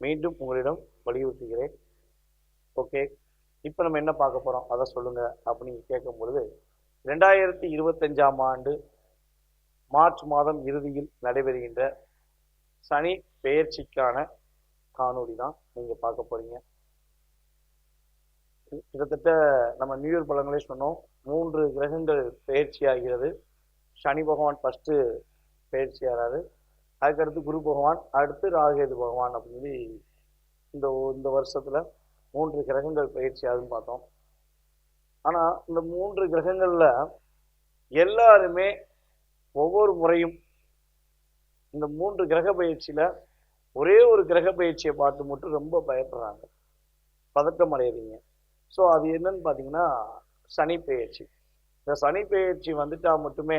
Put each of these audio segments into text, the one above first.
மீண்டும் உங்களிடம் வலியுறுத்துகிறேன். ஓகே இப்போ நம்ம என்ன பார்க்க போகிறோம் அதை சொல்லுங்கள் அப்படின்னு கேட்கும் பொழுது ரெண்டாயிரத்தி இருபத்தஞ்சாம் ஆண்டு மார்ச் மாதம் இறுதியில் நடைபெறுகின்ற சனி பெயர்ச்சிக்கான காணொளி தான் நீங்கள் பார்க்க போகிறீங்க கிட்டத்தட்ட நம்ம நியூயர் பழங்களே சொன்னோம். மூன்று கிரகங்கள் பெயர்ச்சி ஆகிறது. சனி பகவான் ஃபஸ்ட்டு பெயர்ச்சி ஆகிறாரு அதுக்கடுத்து குரு பகவான் அடுத்து ராகேது பகவான் அப்படின்னு சொல்லி இந்த இந்த வருஷத்தில் மூன்று கிரகங்கள் பயிற்சி ஆகுதுன்னு பார்த்தோம். ஆனால் இந்த மூன்று கிரகங்களில் எல்லாருமே ஒவ்வொரு முறையும் இந்த மூன்று கிரக பயிற்சியில் ஒரே ஒரு கிரக பயிற்சியை பார்த்து மட்டும் ரொம்ப பயப்படுறாங்க. பதட்டம் அடையிறீங்க ஸோ அது என்னன்னு பார்த்தீங்கன்னா சனி பயிற்சி. இந்த சனி பயிற்சி வந்துட்டால் மட்டுமே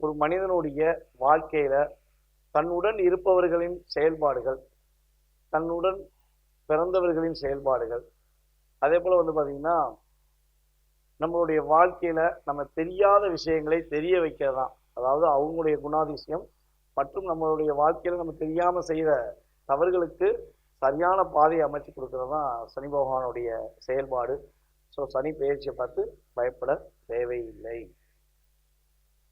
ஒரு மனிதனுடைய வாழ்க்கையில தன்னுடன் இருப்பவர்களின் செயல்பாடுகள் தன்னுடன் பிறந்தவர்களின் செயல்பாடுகள். அதே போல் வந்து பார்த்தீங்கன்னா நம்மளுடைய வாழ்க்கையில நம்ம தெரியாத விஷயங்களை தெரிய வைக்கிறதான். அதாவது அவங்களுடைய குணாதிசயம் மற்றும் நம்மளுடைய வாழ்க்கையில நம்ம தெரியாம செய்கிற தவறுகளுக்கு சரியான பாதையை அமைச்சு கொடுக்கறது தான் சனி பகவானுடைய செயல்பாடு. ஸோ சனி பயிற்சியை பார்த்து பயப்பட தேவையில்லை.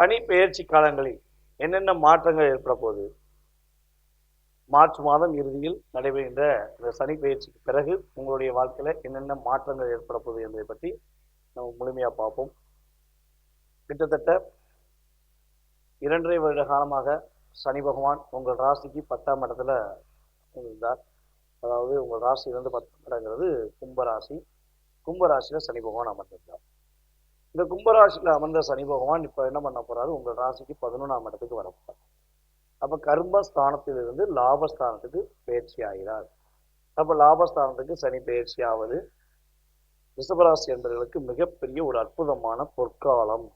சனி பெயர்ச்சி காலங்களில் என்னென்ன மாற்றங்கள் ஏற்பட போகுது மார்ச் மாதம் இறுதியில் நடைபெறுகின்ற இந்த சனிப்பெயர்ச்சிக்கு பிறகு உங்களுடைய வாழ்க்கையில என்னென்ன மாற்றங்கள் ஏற்பட போகுது என்பதை பற்றி நம்ம முழுமையா பார்ப்போம். கிட்டத்தட்ட இரண்டரை வருட காலமாக சனி பகவான் உங்கள் ராசிக்கு பத்தாம் இடத்துல இருந்தார். அதாவது உங்கள் ராசியிலிருந்து பத்தாம் இடங்கிறது கும்பராசி. கும்பராசியில சனி பகவான் அமர்ந்திருந்தார். இந்த கும்பராசியில அமர்ந்த சனி பகவான் இப்ப என்ன பண்ண போறாரு? உங்கள் ராசிக்கு பதினொன்றாம் இடத்துக்கு வரப்போ அப்ப கர்மஸ்தானத்திலிருந்து லாபஸ்தானத்துக்கு பயிற்சி ஆகிறார். அப்போ லாபஸ்தானத்துக்கு சனி பயிற்சி ஆவது. ரிஷபராசி என்பவர்களுக்கு மிகப்பெரிய ஒரு அற்புதமான பொற்காலம்.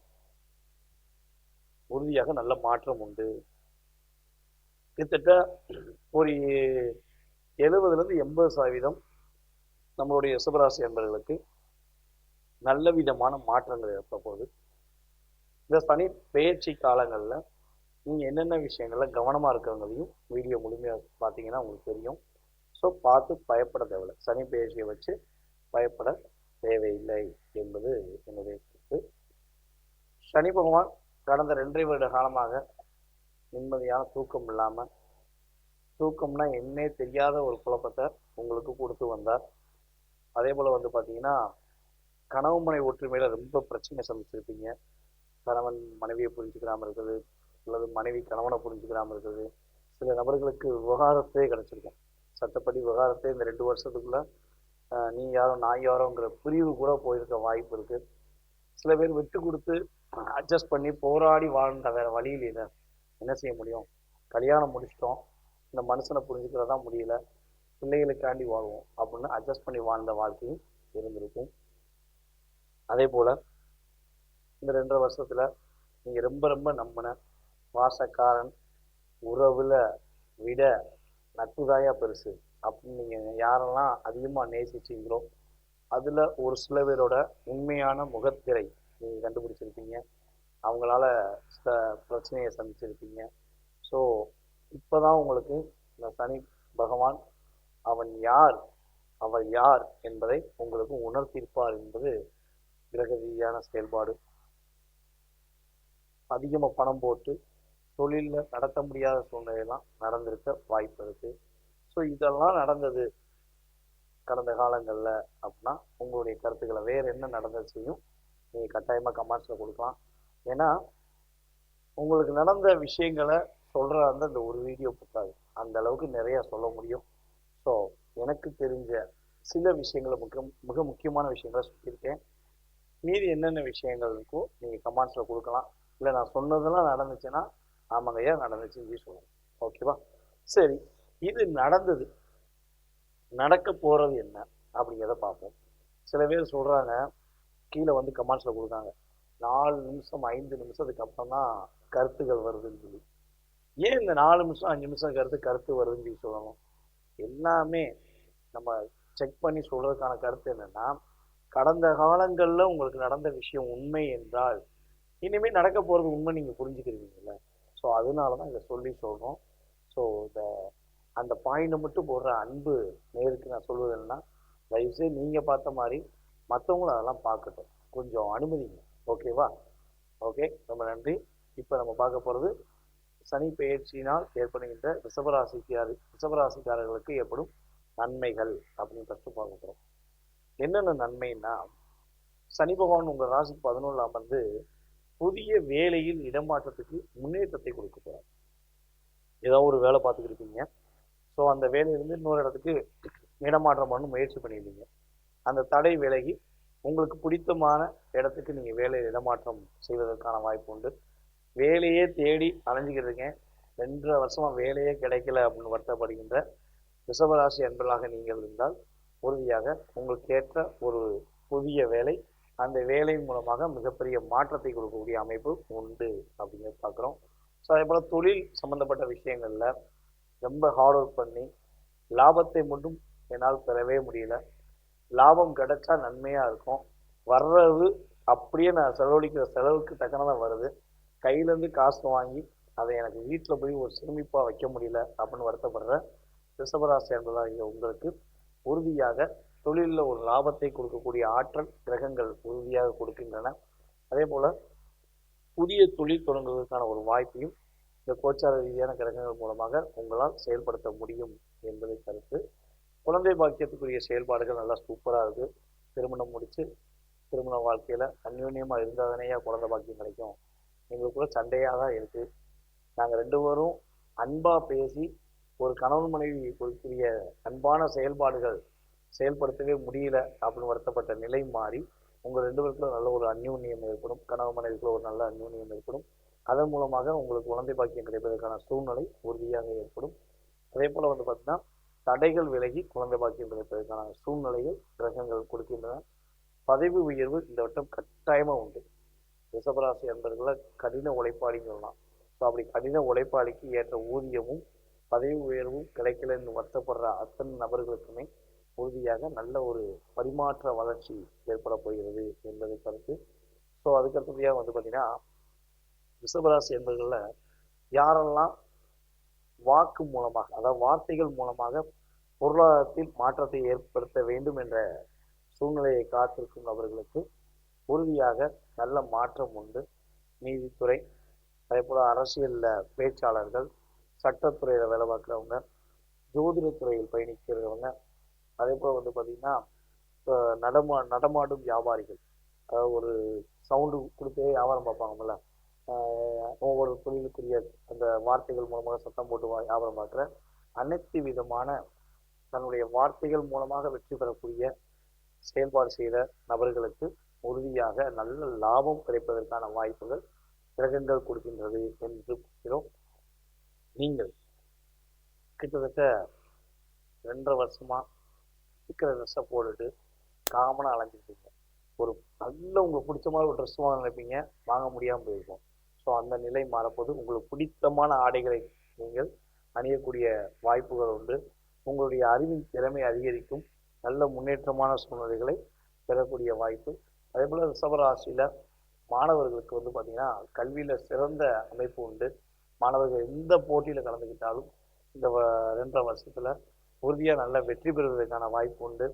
உறுதியாக நல்ல மாற்றம் உண்டு. கிட்டத்தட்ட ஒரு எழுபதுலேருந்து எண்பது சதவீதம் நம்மளுடைய ரிஷபராசி என்பவர்களுக்கு நல்ல விதமான மாற்றங்கள் ஏற்பட போகுது. இந்த சனி பெயர்ச்சி காலங்களில் நீங்கள் என்னென்ன விஷயங்களில் கவனமாக இருக்கிறவங்களையும் வீடியோ முழுமையாக பார்த்தீங்கன்னா உங்களுக்கு தெரியும். ஸோ பார்த்து பயப்பட தேவையில்லை. சனி பெயர்ச்சியை வச்சு பயப்பட தேவையில்லை என்பது என்னுடைய கருத்து. சனி பகவான் கடந்த ரெண்டரை வருட காலமாக நிம்மதியான தூக்கம் இல்லாமல் தூக்கம்னா என்னே தெரியாத ஒரு குழப்பத்தை உங்களுக்கு கொடுத்து வந்தார். அதே போல் வந்து பார்த்தீங்கன்னா கணவு மனை ஒற்றுமையில ரொம்ப பிரச்சனை சந்திச்சிருப்பீங்க. கணவன் மனைவியை புரிஞ்சுக்கிறாம இருக்குது அல்லது மனைவி கணவனை புரிஞ்சுக்கிறாம இருக்குது. சில நபர்களுக்கு விவகாரத்தே கிடைச்சிருக்கும் சட்டப்படி விவகாரத்தே இந்த ரெண்டு வருஷத்துக்குள்ள நீ யாரோ நான் யாரோங்கிற பிரிவு கூட போயிருக்க வாய்ப்பு இருக்கு. சில பேர் விட்டு கொடுத்து அட்ஜஸ்ட் பண்ணி போராடி வாழ்ந்த வேற வழியில் இல்லை என்ன செய்ய முடியும்? கல்யாணம் முடிச்சிட்டோம். இந்த மனுஷனை புரிஞ்சுக்கிறதா முடியல. பிள்ளைகளுக்காண்டி வாழ்வோம். அப்படின்னு அட்ஜஸ்ட் பண்ணி வாழ்ந்த வாழ்க்கையும் இருந்திருக்கும். அதே போல் இந்த ரெண்டரை வருஷத்தில் நீங்கள் ரொம்ப ரொம்ப நம்பின வாசக்காரன் உறவில் விட நட்புதாயா பெருசு அப்படின்னு நீங்கள் யாரெல்லாம் அதிகமாக நேசிச்சிங்களோ அதில் ஒரு சில பேரோட உண்மையான முகத்திரை நீங்கள் கண்டுபிடிச்சிருப்பீங்க. அவங்களால சில பிரச்சனையை சந்திச்சிருப்பீங்க. ஸோ இப்போ தான் உங்களுக்கு இந்த சனி பகவான் அவன் யார் அவர் யார் என்பதை உங்களுக்கு உணர்த்தியிருப்பார் என்பது கிரக ரீதியான செயல்பாடு. அதிகமாக பணம் போட்டு தொழிலில் நடத்த முடியாத சூழ்நிலையெல்லாம் நடந்திருக்க வாய்ப்பு இருக்குது ஸோ இதெல்லாம் நடந்தது கடந்த காலங்களில் அப்படின்னா உங்களுடைய கருத்துக்களை வேறு என்ன நடந்துச்சுயும் நீங்கள் கட்டாயமாக கமெண்ட்ஸில் கொடுக்கலாம். ஏன்னா உங்களுக்கு நடந்த விஷயங்களை சொல்கிற அந்த இந்த ஒரு வீடியோ புத்தாது. அந்த அளவுக்கு நிறையா சொல்ல முடியும். ஸோ எனக்கு தெரிஞ்ச சில விஷயங்களை மிக மிக முக்கியமான விஷயங்களை சொல்லியிருக்கேன். மீதி என்னென்ன விஷயங்கள் இருக்கோ நீங்கள் கமெண்ட்ஸில் கொடுக்கலாம். இல்லை நான் சொன்னதெல்லாம் நடந்துச்சுன்னா ஆமாங்க ஐயா நடந்துச்சுன்னு சொல்லி ஓகேவா சரி இது நடந்தது. நடக்க போகிறது என்ன அப்படிங்கிறத பார்ப்போம். சில பேர் சொல்கிறாங்க கீழே வந்து கமெண்ட்ஸில் கொடுக்காங்க நாலு நிமிஷம் ஐந்து நிமிஷத்துக்கு அப்புறம் தான் கருத்துக்கள் வருதுன்னு சொல்லி. ஏன் இந்த நாலு நிமிஷம் அஞ்சு நிமிஷம் கருத்து கருத்து வருதுன்னு சொல்லி சொல்லணும்? எல்லாமே நம்ம செக் பண்ணி சொல்கிறதுக்கான கருத்து என்னென்னா கடந்த காலங்களில் உங்களுக்கு நடந்த விஷயம் உண்மை என்றால் இனிமேல் நடக்க போகிறது உண்மை நீங்கள் புரிஞ்சுக்கிறீங்கல்ல ஸோ அதனால தான் இதை சொல்லி சொல்கிறோம் ஸோ இந்த அந்த பாயிண்டை மட்டும் போடுற அன்பு நேருக்கு நான் சொல்வது என்னன்னா தயவுசெய்து நீங்கள் பார்த்த மாதிரி மற்றவங்களும் அதெல்லாம் பார்க்கட்டும். கொஞ்சம் அனுமதிங்க. ஓகேவா ஓகே ரொம்ப நன்றி. இப்போ நம்ம பார்க்க போகிறது சனி பயிற்சியினால் ஏற்படுகின்ற ரிஷபராசிக்கார ரிஷபராசிக்காரர்களுக்கு ஏற்படும் நன்மைகள் அப்படின்னு ஃபஸ்ட்டு பார்க்க போகிறோம் என்னென்ன நன்மைன்னா சனி பகவான் உங்கள் ராசிக்கு பதினொன்று அமர்ந்து புதிய வேலையில் இடமாற்றத்துக்கு முன்னேற்றத்தை கொடுக்க போகிறார் ஏதோ ஒரு வேலை பார்த்துக்கிருப்பீங்க ஸோ அந்த வேலையிலிருந்து இன்னொரு இடத்துக்கு இடமாற்றம் பண்ண முயற்சி பண்ணியிருந்தீங்க. அந்த தடை விலகி உங்களுக்கு பிடித்தமான இடத்துக்கு நீங்கள் வேலையை இடமாற்றம் செய்வதற்கான வாய்ப்பு உண்டு. வேலையே தேடி அலைஞ்சிக்கிட்டு இருக்கேன். ரெண்டரை வருஷமாக வேலையே கிடைக்கல அப்படின்னு வருத்தப்படுகின்ற ரிஷபராசி அன்பர்களாக நீங்கள் இருந்தால் உறுதியாக உங்களுக்கு ஏற்ற ஒரு புதிய வேலை அந்த வேலையின் மூலமாக மிகப்பெரிய மாற்றத்தை கொடுக்கக்கூடிய அமைப்பு உண்டு அப்படிங்கிறத பார்க்குறோம். ஸோ அதே போல் தொழில் சம்மந்தப்பட்ட விஷயங்களில் ரொம்ப ஹார்ட் ஒர்க் பண்ணி லாபத்தை மட்டும் என்னால் பெறவே முடியல. லாபம் கிடைச்சா நன்மையாக இருக்கும். வர்றது அப்படியே நான் செலவழிக்கிற செலவுக்கு தக்கனதான் வருது. கையிலேருந்து காசு வாங்கி அதை எனக்கு வீட்டில் போய் ஒரு சேமிப்பாக வைக்க முடியல அப்படின்னு வருத்தப்படுற ரிஷபராசி என்பதாக உங்களுக்கு உறுதியாக தொழிலில் ஒரு லாபத்தை கொடுக்கக்கூடிய ஆற்றல் கிரகங்கள் உறுதியாக கொடுக்கின்றன. அதே போல் புதிய தொழில் தொடங்குவதற்கான ஒரு வாய்ப்பையும் இந்த கோச்சார ரீதியான கிரகங்கள் மூலமாக உங்களால் செயல்படுத்த முடியும் என்பதை கருத்து. குழந்தை பாக்கியத்துக்குரிய செயல்பாடுகள் நல்லா சூப்பராக இருக்குது திருமணம் முடித்து திருமண வாழ்க்கையில் அந்யோன்யமாக இருந்தாதானேயா குழந்தை பாக்கியம் கிடைக்கும். எங்களுக்குள்ள சண்டையாக தான் இருக்குது நாங்கள் ரெண்டு பேரும் அன்பாக பேசி ஒரு கணவன் மனைவி கொடுக்கிற அன்பான செயல்பாடுகள் செயல்படுத்தவே முடியல அப்படின்னு வருத்தப்பட்ட நிலை மாறி உங்கள் ரெண்டு பேருக்குள்ள நல்ல ஒரு அந்யூன்யம் ஏற்படும். கணவன் மனைவிக்குள்ள ஒரு நல்ல அந்யூன்யம் ஏற்படும். அதன் மூலமாக உங்களுக்கு குழந்தை பாக்கியம் கிடைப்பதற்கான சூழ்நிலை உறுதியாக ஏற்படும். அதே போல் வந்து பார்த்தீங்கன்னா தடைகள் விலகி குழந்தை பாக்கியம் கிடைப்பதற்கான சூழ்நிலைகள் கிரகங்கள் கொடுக்கின்றன. பதவி உயர்வு இந்த வட்டம் கட்டாயமாக உண்டு. ரிஷபராசி என்பர்களை கடின உழைப்பாளின்னு சொல்லலாம். ஸோ அப்படி கடின உழைப்பாளிக்கு ஏற்ற ஊதியமும் பதவி உயர்வும் கிடைக்கலன்னு வருத்தப்படுற அத்தனை நபர்களுக்குமே உறுதியாக நல்ல ஒரு பரிமாற்ற வளர்ச்சி ஏற்பட போகிறது என்பதை கருத்து. ஸோ அதுக்கடுத்தபடியாக வந்து பார்த்தீங்கன்னா ரிஷபராசி என்பர்களில் யாரெல்லாம் வாக்கு மூலமாக அதாவது வார்த்தைகள் மூலமாக பொருளாதாரத்தில் மாற்றத்தை ஏற்படுத்த வேண்டும் என்ற சூழ்நிலையை காத்திருக்கும் நபர்களுக்கு உறுதியாக நல்ல மாற்றம் உண்டு. நீதித்துறை அதே போல் அரசியலில் பேச்சாளர்கள் சட்டத்துறையில் வேலை பார்க்குறவங்க ஜோதிடத்துறையில் பயணிக்கிறவங்க அதே போல் வந்து பார்த்திங்கன்னா நடமா நடமாடும் வியாபாரிகள் அதாவது ஒரு சவுண்டு கொடுத்தே வியாபாரம் பார்ப்பாங்கல்ல ஒவ்வொரு தொழிலுக்குரிய அந்த வார்த்தைகள் மூலமாக சத்தம் போட்டு வியாபாரம் பார்க்குற அனைத்து விதமான தன்னுடைய வார்த்தைகள் மூலமாக வெற்றி பெறக்கூடிய செயல்பாடு செய்த நபர்களுக்கு உறுதியாக நல்ல லாபம் கிடைப்பதற்கான வாய்ப்புகள் கிரகங்கள் கொடுக்கின்றது என்று கூறுகிறோம். நீங்கள் கிட்டத்தட்ட ரெண்டரை வருஷமாக இருக்கிற ட்ரெஸ்ஸை போட்டுட்டு காமனாக அலைஞ்சிருப்பீங்க ஒரு நல்ல உங்களுக்கு பிடிச்ச மாதிரி ஒரு ட்ரெஸ் வாங்க நினைப்பீங்க வாங்க முடியாமல் போயிருக்கும். ஸோ அந்த நிலை மாறப்போது உங்களுக்கு பிடித்தமான ஆடைகளை நீங்கள் அணியக்கூடிய வாய்ப்புகள் உண்டு. உங்களுடைய அறிவின் திறமை அதிகரிக்கும். நல்ல முன்னேற்றமான சூழ்நிலைகளை பெறக்கூடிய வாய்ப்பு. அதே போல் ரிஷபராசியில் மாணவர்களுக்கு வந்து பார்த்திங்கன்னா கல்வியில் சிறந்த அமைப்பு உண்டு. மாணவர்கள் எந்த போட்டியில் கலந்துக்கிட்டாலும் இந்த ரெண்டரை வருஷத்தில் உறுதியாக நல்ல வெற்றி பெறுவதற்கான வாய்ப்பு உண்டு.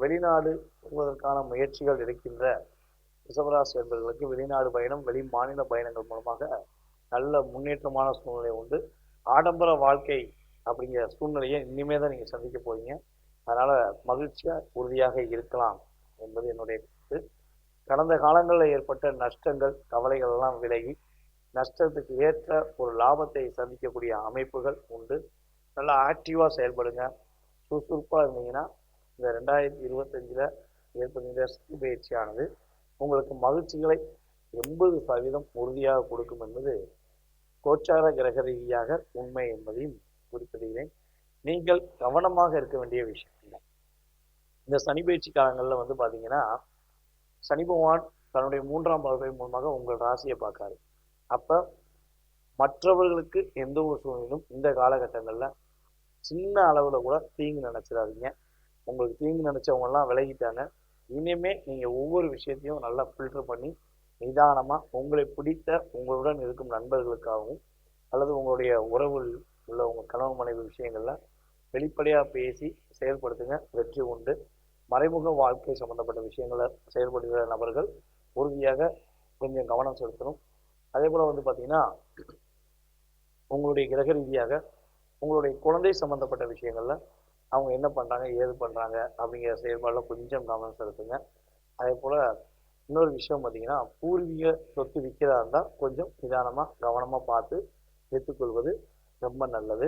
வெளிநாடு போவதற்கான முயற்சிகள் இருக்கின்ற ரிசவராசி என்பவர்களுக்கு வெளிநாடு பயணம் வெளி மாநில பயணங்கள் மூலமாக நல்ல முன்னேற்றமான சூழ்நிலை உண்டு. ஆடம்பர வாழ்க்கை அப்படிங்கிற சூழ்நிலையை இனிமே தான் நீங்கள் சந்திக்க போறீங்க. அதனால் மகிழ்ச்சியாக உறுதியாக இருக்கலாம் என்பது என்னுடைய கருத்து. கடந்த காலங்களில் ஏற்பட்ட நஷ்டங்கள் கவலைகள் எல்லாம் விலகி நஷ்டத்துக்கு ஏற்ற ஒரு லாபத்தை சந்திக்கக்கூடிய அமைப்புகள் உண்டு. நல்லா ஆக்டிவாக செயல்படுங்க. சுறுசுறுப்பாக இருந்தீங்கன்னா இந்த ரெண்டாயிரத்தி இருபத்தஞ்சில் ஏற்படுகின்ற சக்தி பயிற்சியானது உங்களுக்கு மகிழ்ச்சிகளை எண்பது சதவீதம் உறுதியாக கொடுக்கும் என்பது கோச்சார கிரக ரீதியாக உண்மை என்பதையும் குறிப்பிடுகிறேன். நீங்கள் கவனமாக இருக்க வேண்டிய விஷயம் இந்த சனி பயிற்சி காலங்களில் வந்து பார்த்தீங்கன்னா சனி பகவான் தன்னுடைய மூன்றாம் பார்வை மூலமாக உங்கள் ராசியை பார்க்காரு. அப்போ மற்றவர்களுக்கு எந்த ஒரு சூழ்நிலும் இந்த காலகட்டங்களில் சின்ன அளவில் கூட தீங்கு நினச்சிடாதீங்க. உங்களுக்கு தீங்கு நினச்சவங்கலாம் விலகிட்டாங்க. இனிமே நீங்கள் ஒவ்வொரு விஷயத்தையும் நல்லா ஃபில்டர் பண்ணி நிதானமாக உங்களை பிடித்த உங்களுடன் இருக்கும் நண்பர்களுக்காகவும் அல்லது உங்களுடைய உறவில் உள்ள உங்கள் கணவன் மனைவி விஷயங்களில் வெளிப்படையாக பேசி செயல்படுத்துங்க. வெற்றி உண்டு. மறைமுக வாழ்க்கை சம்மந்தப்பட்ட விஷயங்களை செயல்படுகிற நபர்கள் உறுதியாக கொஞ்சம் கவனம் செலுத்தணும். அதே போல் வந்து பார்த்தீங்கன்னா உங்களுடைய கிரக ரீதியாக உங்களுடைய குழந்தை சம்மந்தப்பட்ட விஷயங்களில் அவங்க என்ன பண்ணுறாங்க ஏது பண்ணுறாங்க அப்படிங்கிற செயல்பாடில் கொஞ்சம் கவனம் செலுத்துங்க. அதே போல் இன்னொரு விஷயம் பார்த்தீங்கன்னா பூர்வீக சொத்து விற்கிறதா இருந்தால் கொஞ்சம் நிதானமாக கவனமாக பார்த்து எடுத்துக்கொள்வது ரொம்ப நல்லது.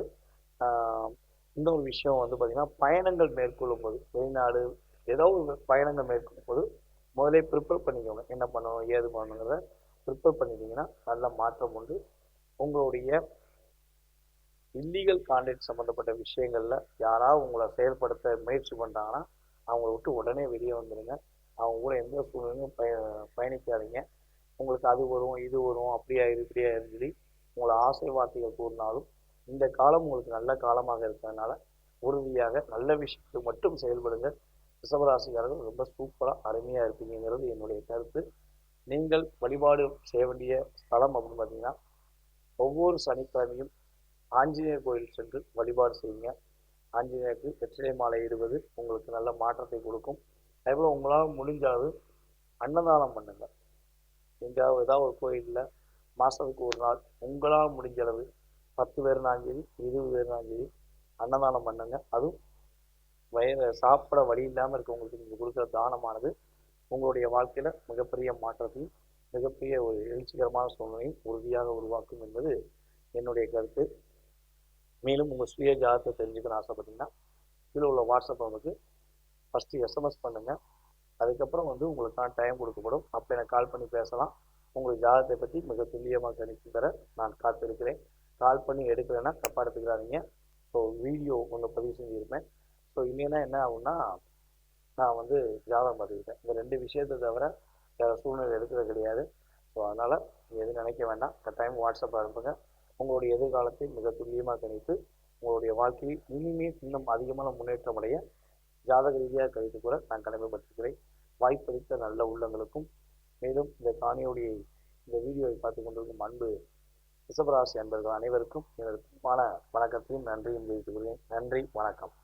இன்னொரு விஷயம் வந்து பார்த்திங்கன்னா பயணங்கள் மேற்கொள்ளும் போது வெளிநாடு ஏதோ ஒரு பயணங்கள் மேற்கொள்ளும் போது முதலே ப்ரிப்பேர் பண்ணிக்கோங்க. என்ன பண்ணணும் ஏது பண்ணணுங்கிறத ப்ரிப்பேர் பண்ணிட்டீங்கன்னா நல்ல மாற்றம் உண்டு. உங்களுடைய இல்லீகல் கான்டெக்ட் சம்மந்தப்பட்ட விஷயங்களில் யாராவது உங்களை செயல்படுத்த முயற்சி பண்ணுறாங்கன்னா அவங்கள விட்டு உடனே வெளியே வந்துடுங்க அவங்க கூட எந்த சூழ்நிலையும் பய பயணிக்காதீங்க. உங்களுக்கு அது வரும் இது வரும் அப்படியா இப்படியா சொல்லி உங்களை ஆசை வார்த்தைகள் கூறினாலும் இந்த காலம் உங்களுக்கு நல்ல காலமாக இருக்கிறதுனால உறுதியாக நல்ல விஷயத்துக்கு மட்டும் செயல்படுங்க. ரிஷபராசிக்காரர்கள் ரொம்ப சூப்பராக அருமையாக இருப்பீங்கிறது என்னுடைய கருத்து. நீங்கள் வழிபாடு செய்ய வேண்டிய ஸ்தலம் அப்படின்னு பார்த்தீங்கன்னா ஒவ்வொரு சனிக்கிழமையும் ஆஞ்சநேயர் கோயில் சென்று வழிபாடு செய்யுங்க. ஆஞ்சநேயருக்கு வெற்றிலை மாலை இடுவது உங்களுக்கு நல்ல மாற்றத்தை கொடுக்கும். அதேபோல் உங்களால் முடிஞ்ச அளவு அன்னதானம் பண்ணுங்கள் எங்கேயாவது ஏதாவது ஒரு கோயிலில் மாதத்துக்கு ஒரு நாள் உங்களால் முடிஞ்ச அளவு பத்து பேர்னாலும் சரி இருபது பேர்னாலும் சரி அன்னதானம் பண்ணுங்கள் அதுவும் வய சாப்பிட வழி இல்லாமல் இருக்கவங்களுக்கு நீங்கள் கொடுக்குற தானமானது உங்களுடைய வாழ்க்கையில் மிகப்பெரிய மாற்றத்தையும் மிகப்பெரிய ஒரு எழுச்சிகரமான சூழ்நிலையும் உறுதியாக உருவாக்கும் என்பது என்னுடைய கருத்து. மேலும் உங்கள் சுய ஜாதகத்தை தெரிஞ்சுக்கணும் ஆசைப்பட்டீங்கன்னா கீழே உள்ள வாட்ஸ்அப் நமக்கு ஃபஸ்ட்டு எஸ்எம்எஸ் பண்ணுங்கள் அதுக்கப்புறம் வந்து உங்களுக்கான டைம் கொடுக்கப்படும். அப்போ எனக்கு கால் பண்ணி பேசலாம். உங்கள் ஜாதகத்தை பற்றி மிக துல்லியமாக கணித்து தர நான் காத்திருக்கிறேன். கால் பண்ணி எடுக்கலைன்னா தப்பாக எடுத்துக்கிறாதீங்க ஸோ வீடியோ ஒன்று பதிவு செஞ்சுருப்பேன். ஸோ இல்லைன்னா என்ன ஆகும்னா நான் வந்து ஜாதகம் பார்த்துக்கிட்டேன். இந்த ரெண்டு விஷயத்தை தவிர வேறு சூழ்நிலை எடுக்கிறது கிடையாது. ஸோ அதனால் நீங்கள் எதுவும் நினைக்க வேண்டாம். கட்டாயம் வாட்ஸ்அப் அனுப்புங்க. உங்களுடைய எதிர்காலத்தை மிக துல்லியமாக கணித்து உங்களுடைய வாழ்க்கையில் இனிமே இன்னும் அதிகமான முன்னேற்றம் அடைய ஜாதக ரீதியாக கழித்து கூட நான் கடமைப்பட்டிருக்கிறேன். வாய்ப்பளித்த நல்ல உள்ளங்களுக்கும் மேலும் இந்த காணியுடைய இந்த வீடியோவை பார்த்து கொண்டிருக்கும் அன்பு ரிஷபராசி அன்பர்கள் அனைவருக்கும் எனது வணக்கத்தையும் நன்றியும் தெரிவித்துக் கொள்கிறேன். நன்றி வணக்கம்.